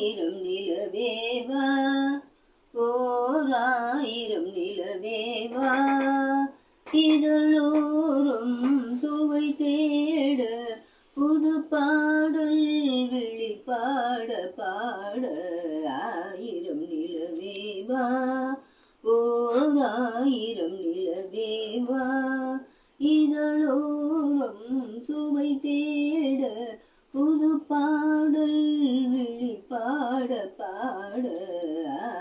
ஓராயிரம் நிலவேவா ஓராயிரம் நிலவேவா இதழோறும் சுவை தேட புது பாடல் விழிப்பாட பாட ஆயிரம் நிலவேவா ஓராயிரம் நிலவேவா இதழோறும் சுவை தேட புது பாடல் பாட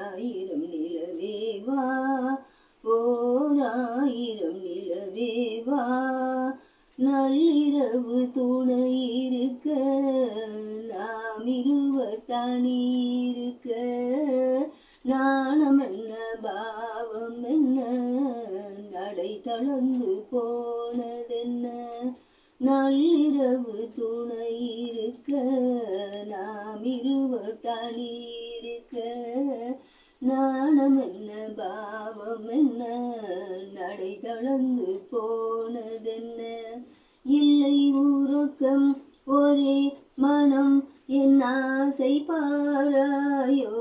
ஆயிரம் நிலவேவா? ஓராயிரம் நிலவேவா? நள்ளிரவு துணை இருக்க நாம் இருவர் தனி இருக்க. நாணம் என்ன பாவம் என்ன? நடை தளர்ந்து போன நள்ளிரவு துணை இருக்க நாம் இருவர் தனி இருக்க. நாணம் என்ன பாவம் என்ன நடை தளர்ந்து போனதென்ன? இல்லை உறக்கம் ஒரே மனம் என் ஆசை பாராயோ?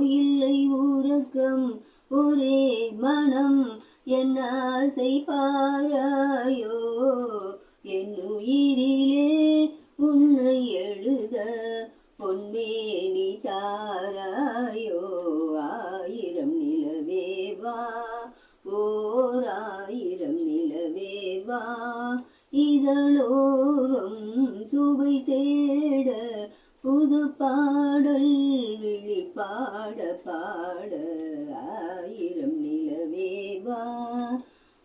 இல்லை உறக்கம் ஒரே மனம் என் ஆசை பாராயோ? என் உயிரிலே உன்னை எழுத பொன்மேனி தாராயோ. ஆயிரம் நிலவேவா ஓர் ஆயிரம் நிலவேவா இதழோரம் சுவை தேட புது பாடல் விழி பாட பாட ஆயிரம் நிலவேவா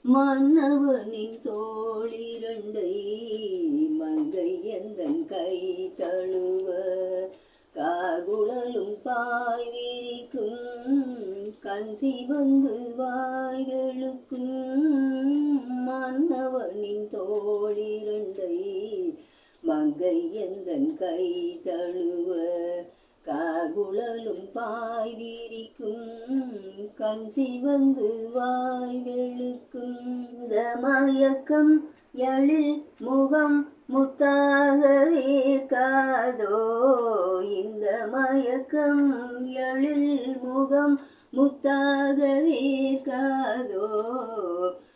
மன்னவனின் தோளிரண்டை மங்கை எந்தன் கை தழுவ? கார்குழலும் பாய்விரிக்கும் கண் சிவந்து வாய்களுக்கும் மன்னவனின் தோளிரண்டை மங்கை எந்தன் கை தழுவ? காகுழலும் பாய் விரிக்கும் கண் சிவந்து வாய்களுக்கும் இந்த மயக்கம் எழில் முகம் முத்தாகவே காதோ. இந்த மயக்கம் எழில் முகம் முத்தாகவே காதோ.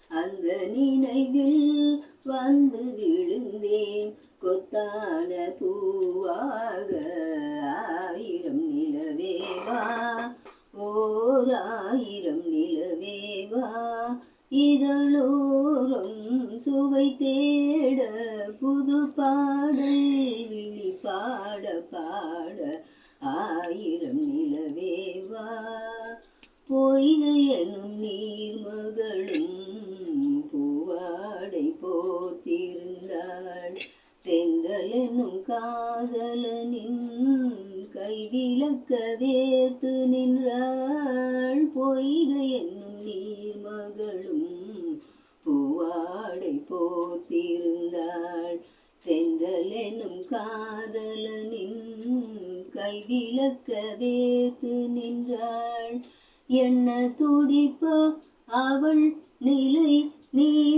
அந்த நினைவில் வந்து விழுந்தேன் கொத்த ஓராயிரம் நிலவேவா இதழோரம் சுவை தேட புது பாடல் விழி பாட பாட ஆயிரம் நிலவேவா பொய்கை எனும் நீர்மகளும் பூவாடை போத்திருந்தாள். தென்றல் என்னும் காதலனின் கைவிளக்க வேர்த்து நின்றாள். பொய்கை என்னும் நீர் மகளும் பூவாடை போத்திருந்தாள். தென்றல் என்னும் காதலனின் கைவிளக்க வேர்த்து நின்றாள். என்ன துடிப்போ அவள் நிலை நீ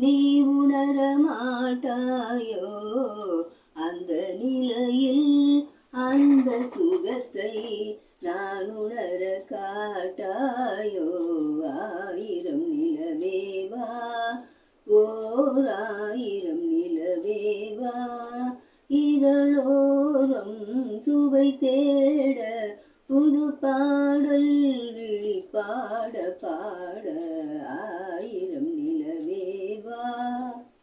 நீ உணர மாட்டாயோ? அந்த நிலையில் அந்த சுகத்தை நான் உணர காட்டாயோ? ஆயிரம் நிலவேவா ஓர் ஆயிரம் நிலவேவா இதழோரம் சுவை தேட புது பாடல் விழி பாட பாட love.